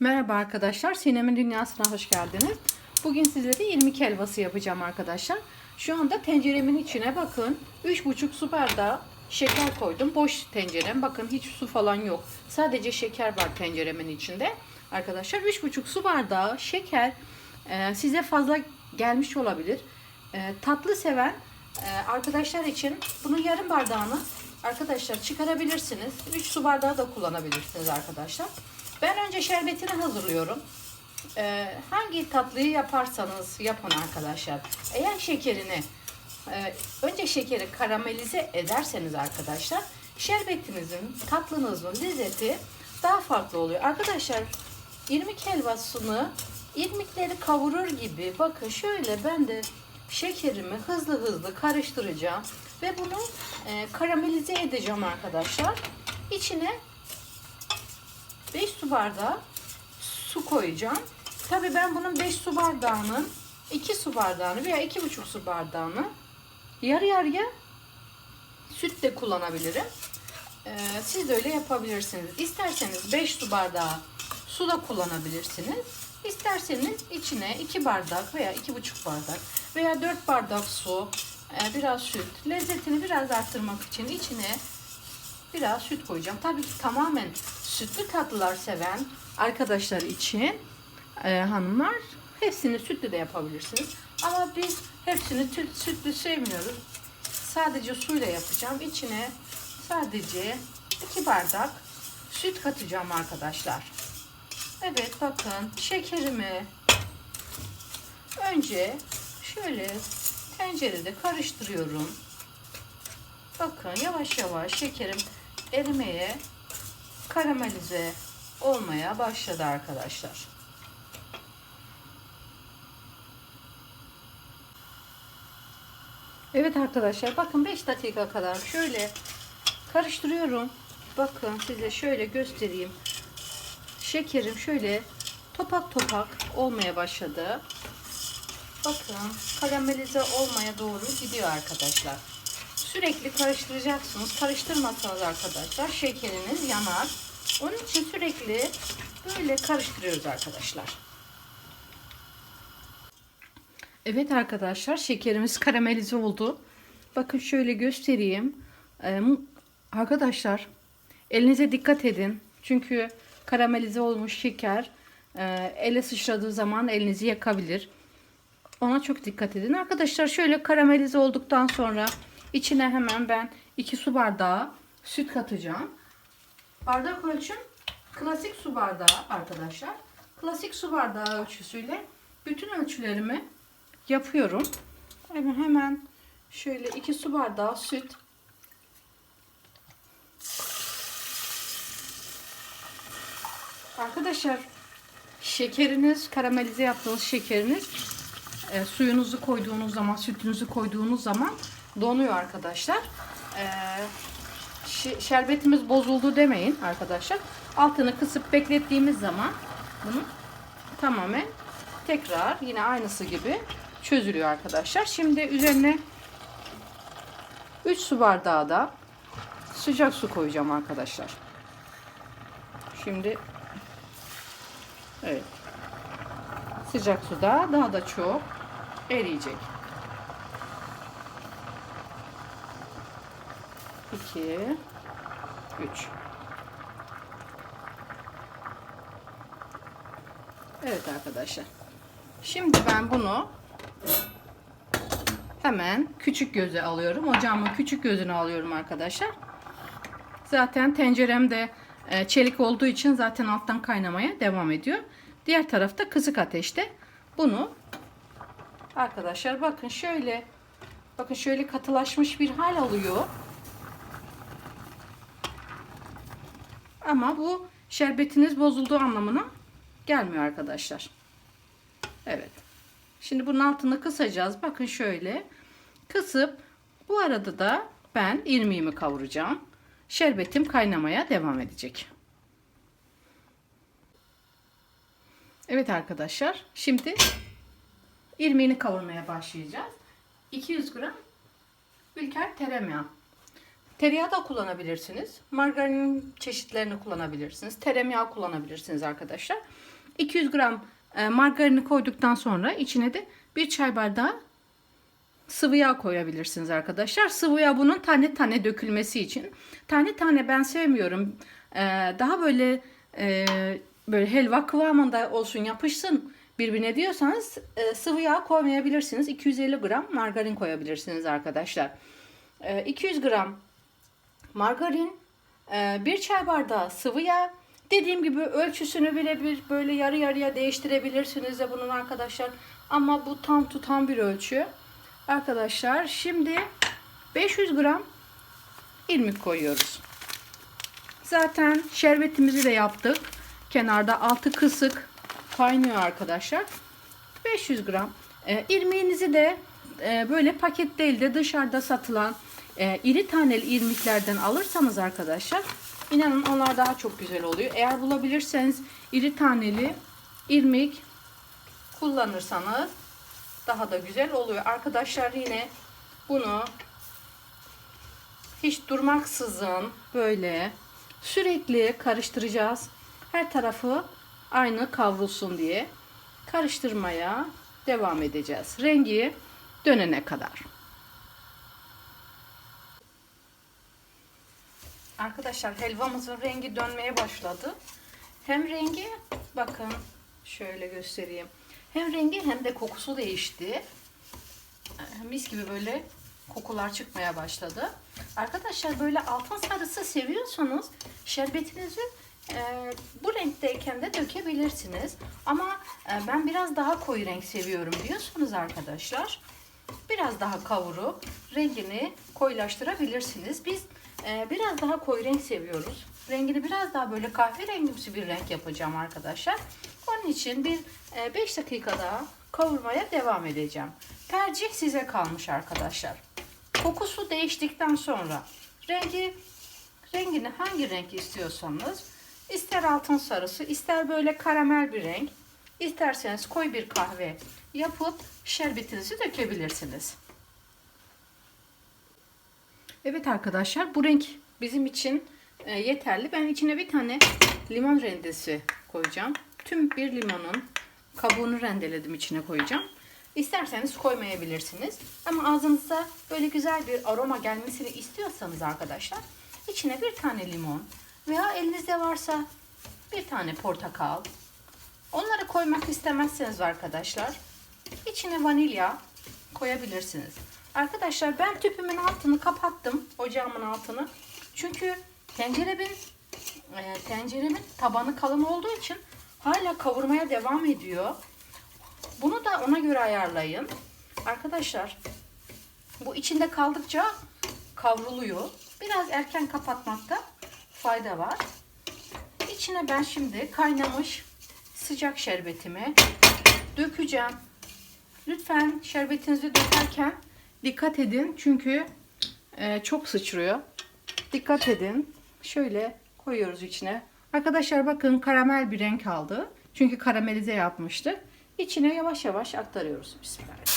Merhaba arkadaşlar, Sinem'in dünyasına hoş geldiniz. Bugün sizlere irmik helvası yapacağım arkadaşlar. Şu anda tenceremin içine bakın 3,5 su bardağı şeker koydum. Boş tencerem. Bakın hiç su falan yok. Sadece şeker var tenceremin içinde. Arkadaşlar 3,5 su bardağı şeker e, size fazla gelmiş olabilir. E, tatlı seven e, arkadaşlar için bunun yarım bardağını arkadaşlar çıkarabilirsiniz. 3 su bardağı da kullanabilirsiniz arkadaşlar. Ben önce şerbetini hazırlıyorum. Ee, hangi tatlıyı yaparsanız yapın arkadaşlar. Eğer şekerini e, önce şekeri karamelize ederseniz arkadaşlar şerbetinizin tatlınızın lezzeti daha farklı oluyor. Arkadaşlar irmik helvasını irmikleri kavurur gibi bakın şöyle ben de şekerimi hızlı hızlı karıştıracağım ve bunu e, karamelize edeceğim arkadaşlar. İçine 5 su bardağı su koyacağım. Tabii ben bunun 5 su bardağının 2 su bardağını veya 2,5 su bardağını yarı yarıya süt de kullanabilirim. Ee, siz de öyle yapabilirsiniz. İsterseniz 5 su bardağı su da kullanabilirsiniz. İsterseniz içine 2 bardak veya 2,5 bardak veya 4 bardak su, e, biraz süt, lezzetini biraz arttırmak için içine biraz süt koyacağım. Tabii ki tamamen sütlü tatlılar seven arkadaşlar için e, hanımlar hepsini sütlü de yapabilirsiniz. Ama biz hepsini sütlü sevmiyoruz. Sadece suyla yapacağım. İçine sadece 2 bardak süt katacağım arkadaşlar. Evet bakın şekerimi önce şöyle tencerede karıştırıyorum. Bakın yavaş yavaş şekerim erimeye, karamelize olmaya başladı arkadaşlar. Evet arkadaşlar bakın 5 dakika kadar şöyle karıştırıyorum. Bakın size şöyle göstereyim. Şekerim şöyle topak topak olmaya başladı. Bakın karamelize olmaya doğru gidiyor arkadaşlar. Sürekli karıştıracaksınız. Karıştırmazsanız arkadaşlar şekeriniz yanar. Onun için sürekli böyle karıştırıyoruz arkadaşlar. Evet arkadaşlar şekerimiz karamelize oldu. Bakın şöyle göstereyim. Ee, arkadaşlar elinize dikkat edin. Çünkü karamelize olmuş şeker e, ele sıçradığı zaman elinizi yakabilir. Ona çok dikkat edin. Arkadaşlar şöyle karamelize olduktan sonra içine hemen ben 2 su bardağı süt katacağım. Bardak ölçüm klasik su bardağı arkadaşlar. Klasik su bardağı ölçüsüyle bütün ölçülerimi yapıyorum. Hemen hemen şöyle 2 su bardağı süt Arkadaşlar şekeriniz karamelize yaptığınız şekeriniz e, suyunuzu koyduğunuz zaman sütünüzü koyduğunuz zaman donuyor arkadaşlar. E, şe- şerbetimiz bozuldu demeyin arkadaşlar. Altını kısıp beklettiğimiz zaman bunu tamamen tekrar yine aynısı gibi çözülüyor arkadaşlar. Şimdi üzerine 3 su bardağı da sıcak su koyacağım arkadaşlar. Şimdi evet sıcak suda daha da çok eriyecek. 2 3 Evet arkadaşlar. Şimdi ben bunu hemen küçük göze alıyorum. Ocağımın küçük gözünü alıyorum arkadaşlar. Zaten tenceremde e, çelik olduğu için zaten alttan kaynamaya devam ediyor. Diğer tarafta kısık ateşte. Bunu arkadaşlar bakın şöyle bakın şöyle katılaşmış bir hal alıyor. Ama bu şerbetiniz bozulduğu anlamına gelmiyor arkadaşlar. Evet. Şimdi bunun altını kısacağız. Bakın şöyle kısıp bu arada da ben irmiğimi kavuracağım. Şerbetim kaynamaya devam edecek. Evet arkadaşlar. Şimdi irmiğini kavurmaya başlayacağız. 200 gram ülker tereyağı. Tereyağı da kullanabilirsiniz. Margarin çeşitlerini kullanabilirsiniz. Tereyağı kullanabilirsiniz arkadaşlar. 200 gram e, margarini koyduktan sonra içine de bir çay bardağı sıvı yağ koyabilirsiniz arkadaşlar. Sıvı yağ bunun tane tane dökülmesi için. Tane tane ben sevmiyorum. Ee, daha böyle e, böyle helva kıvamında olsun yapışsın birbirine diyorsanız e, sıvı yağ koymayabilirsiniz. 250 gram margarin koyabilirsiniz arkadaşlar. Ee, 200 gram margarin, e, bir çay bardağı sıvı yağ. Dediğim gibi ölçüsünü birebir böyle yarı yarıya değiştirebilirsiniz de bunun arkadaşlar. Ama bu tam tutan bir ölçü. Arkadaşlar şimdi 500 gram irmik koyuyoruz. Zaten şerbetimizi de yaptık. Kenarda altı kısık kaynıyor arkadaşlar. 500 gram. E, irmiğinizi de e, böyle paket değil de dışarıda satılan e, iri taneli irmiklerden alırsanız arkadaşlar inanın onlar daha çok güzel oluyor. Eğer bulabilirseniz iri taneli irmik kullanırsanız daha da güzel oluyor. Arkadaşlar yine bunu hiç durmaksızın böyle sürekli karıştıracağız. Her tarafı aynı kavrulsun diye karıştırmaya devam edeceğiz. Rengi dönene kadar. Arkadaşlar helvamızın rengi dönmeye başladı. Hem rengi bakın şöyle göstereyim. Hem rengi hem de kokusu değişti. Mis gibi böyle kokular çıkmaya başladı. Arkadaşlar böyle altın sarısı seviyorsanız şerbetinizi e, bu renkteyken de dökebilirsiniz. Ama e, ben biraz daha koyu renk seviyorum diyorsanız arkadaşlar biraz daha kavurup rengini koyulaştırabilirsiniz. Biz e, biraz daha koyu renk seviyoruz. Rengini biraz daha böyle kahverengimsi bir renk yapacağım arkadaşlar. Onun için bir 5 dakika daha kavurmaya devam edeceğim. Tercih size kalmış arkadaşlar. Kokusu değiştikten sonra rengi rengini hangi renk istiyorsanız ister altın sarısı ister böyle karamel bir renk isterseniz koyu bir kahve yapıp şerbetinizi dökebilirsiniz. Evet arkadaşlar bu renk bizim için e, yeterli. Ben içine bir tane limon rendesi koyacağım. Tüm bir limonun kabuğunu rendeledim içine koyacağım. İsterseniz koymayabilirsiniz. Ama ağzınıza böyle güzel bir aroma gelmesini istiyorsanız arkadaşlar içine bir tane limon veya elinizde varsa bir tane portakal onları koymak istemezseniz arkadaşlar içine vanilya koyabilirsiniz. Arkadaşlar ben tüpümün altını kapattım. Ocağımın altını. Çünkü tenceremin e, tenceremin tabanı kalın olduğu için hala kavurmaya devam ediyor. Bunu da ona göre ayarlayın. Arkadaşlar bu içinde kaldıkça kavruluyor. Biraz erken kapatmakta fayda var. İçine ben şimdi kaynamış sıcak şerbetimi dökeceğim. Lütfen şerbetinizi dökerken dikkat edin çünkü e, çok sıçrıyor. Dikkat edin. Şöyle koyuyoruz içine. Arkadaşlar bakın karamel bir renk aldı. Çünkü karamelize yapmıştık. İçine yavaş yavaş aktarıyoruz. Bismillah.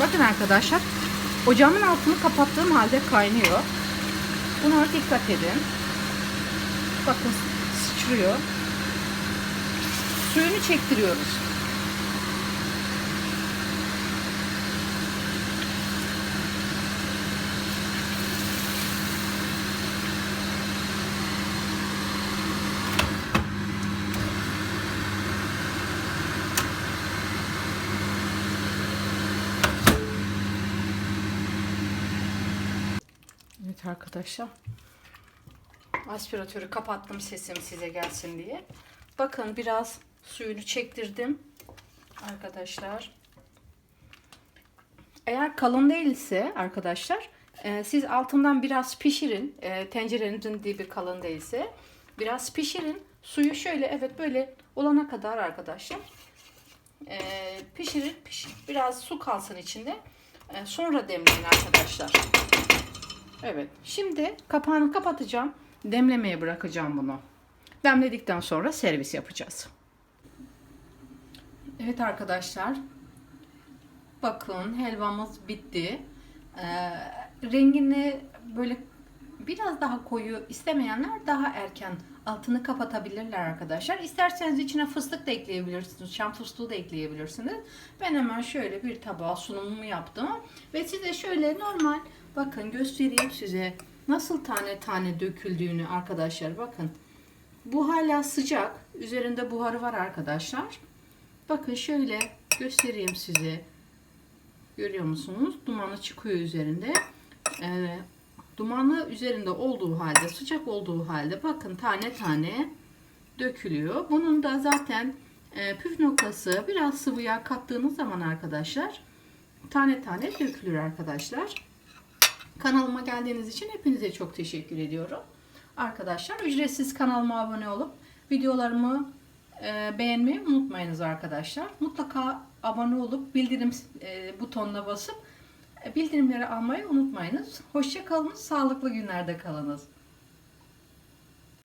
Bakın arkadaşlar ocağımın altını kapattığım halde kaynıyor. Buna dikkat edin. Bakın sıçrıyor. Suyunu çektiriyoruz. Evet arkadaşlar. Aspiratörü kapattım sesim size gelsin diye. Bakın biraz suyunu çektirdim. arkadaşlar. Eğer kalın değilse arkadaşlar e, siz altından biraz pişirin. E, tencerenizin dibi kalın değilse biraz pişirin. Suyu şöyle evet böyle olana kadar arkadaşlar e, pişirin. Piş, biraz su kalsın içinde. E, sonra demleyin arkadaşlar. Evet. Şimdi kapağını kapatacağım. Demlemeye bırakacağım bunu. Demledikten sonra servis yapacağız. Evet arkadaşlar. Bakın helvamız bitti. Ee, rengini böyle biraz daha koyu istemeyenler daha erken altını kapatabilirler arkadaşlar. İsterseniz içine fıstık da ekleyebilirsiniz. Çam fıstığı da ekleyebilirsiniz. Ben hemen şöyle bir tabağa sunumumu yaptım. Ve size şöyle normal bakın göstereyim size nasıl tane tane döküldüğünü arkadaşlar bakın. Bu hala sıcak. Üzerinde buharı var arkadaşlar. Bakın şöyle göstereyim size. Görüyor musunuz? Dumanı çıkıyor üzerinde. Ee, dumanı üzerinde olduğu halde, sıcak olduğu halde bakın tane tane dökülüyor. Bunun da zaten e, püf noktası biraz sıvı yağ kattığınız zaman arkadaşlar tane tane dökülür arkadaşlar. Kanalıma geldiğiniz için hepinize çok teşekkür ediyorum. Arkadaşlar ücretsiz kanalıma abone olup videolarımı e, beğenmeyi unutmayınız arkadaşlar. Mutlaka abone olup bildirim e, butonuna basıp e, bildirimleri almayı unutmayınız. Hoşça kalın, sağlıklı günlerde kalınız.